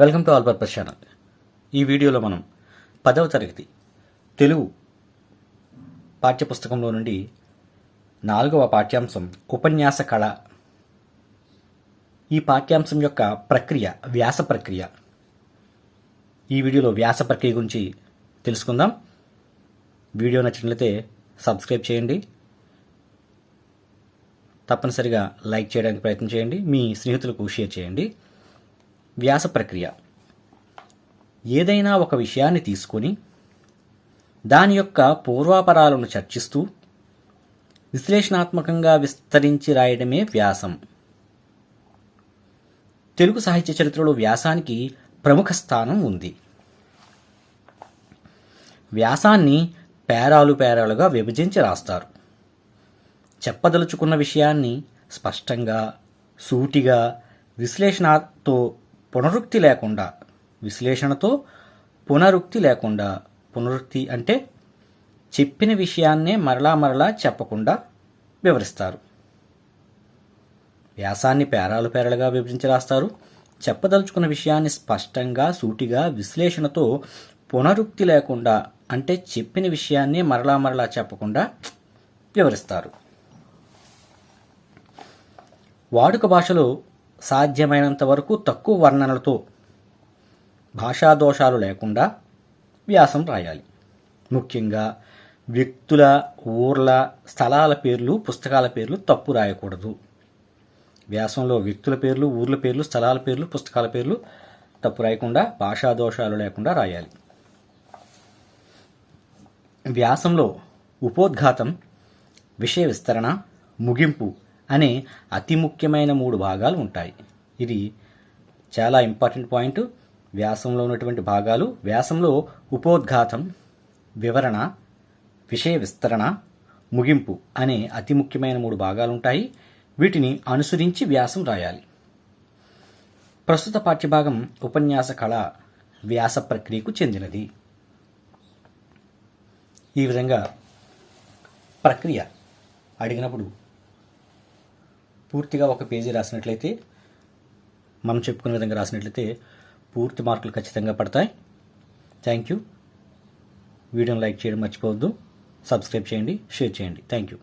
Welcome to all purpose channel ఈ వీడియోలో మనం పదవ తరగతి తెలుగు పాఠ్యపుస్తకంలో నుండి నాలుగవ పాఠ్యాంశం ఉపన్యాస కళ. ఈ పాఠ్యాంశం యొక్క ప్రక్రియ వ్యాస ప్రక్రియ. ఈ వీడియోలో వ్యాస ప్రక్రియ గురించి తెలుసుకుందాం. వీడియో నచ్చినట్లయితే సబ్స్క్రైబ్ చేయండి. తప్పనిసరిగా లైక్ చేయడానికి ప్రయత్నం చేయండి. మీ స్నేహితులకు షేర్ చేయండి. వ్యాస ప్రక్రియ. ఏదైనా ఒక విషయాన్ని తీసుకొని దాని యొక్క పూర్వాపరాలను చర్చిస్తూ విశ్లేషణాత్మకంగా విస్తరించి రాయడమే వ్యాసం. తెలుగు సాహిత్య చరిత్రలో వ్యాసానికి ప్రముఖ స్థానం ఉంది. వ్యాసాన్ని పేరాలు పేరాలుగా విభజించి రాస్తారు. చెప్పదలుచుకున్న విషయాన్ని స్పష్టంగా సూటిగా విశ్లేషణతో పునరుక్తి లేకుండా విశ్లేషణతో పునరుక్తి లేకుండా పునరుక్తి అంటే చెప్పిన విషయాన్నే మరలా మరలా చెప్పకుండా వివరిస్తారు. వ్యాసాన్ని పేరాలు పేరాలుగా విభజించి రాస్తారు. చెప్పదలుచుకున్న విషయాన్ని స్పష్టంగా సూటిగా విశ్లేషణతో పునరుక్తి లేకుండా అంటే చెప్పిన విషయాన్ని మరలా మరలా చెప్పకుండా వివరిస్తారు. వాడుక భాషలో సాధ్యమైనంత వరకు తక్కువ వర్ణనలతో భాషా దోషాలు లేకుండా వ్యాసం రాయాలి. ముఖ్యంగా వ్యక్తుల ఊర్ల స్థలాల పేర్లు పుస్తకాల పేర్లు తప్పు రాయకూడదు. వ్యాసంలో వ్యక్తుల పేర్లు ఊర్ల పేర్లు స్థలాల పేర్లు పుస్తకాల పేర్లు తప్పు రాయకుండా భాషా దోషాలు లేకుండా రాయాలి. వ్యాసంలో ఉపోద్ఘాతం విషయ విస్తరణ ముగింపు అనే అతి ముఖ్యమైన మూడు భాగాలు ఉంటాయి. ఇది చాలా ఇంపార్టెంట్ పాయింట్. వ్యాసంలో ఉన్నటువంటి భాగాలు. వ్యాసంలో ఉపోద్ఘాతం వివరణ విషయ విస్తరణ ముగింపు అనే అతి ముఖ్యమైన మూడు భాగాలు ఉంటాయి. వీటిని అనుసరించి వ్యాసం రాయాలి. ప్రస్తుత పాఠ్యభాగం ఉపన్యాస కళ వ్యాస ప్రక్రియకు చెందినది. ఈ విధంగా ప్రక్రియ అడిగినప్పుడు పూర్తిగా ఒక పేజీ రాసినట్లయితే మనం చెప్పుకునే విధంగా రాసినట్లయితే పూర్తి మార్కులు ఖచ్చితంగా పడతాయి. థ్యాంక్ యూ వీడియోని లైక్ చేయడం మర్చిపోవద్దు. సబ్స్క్రైబ్ చేయండి షేర్ చేయండి. Thank you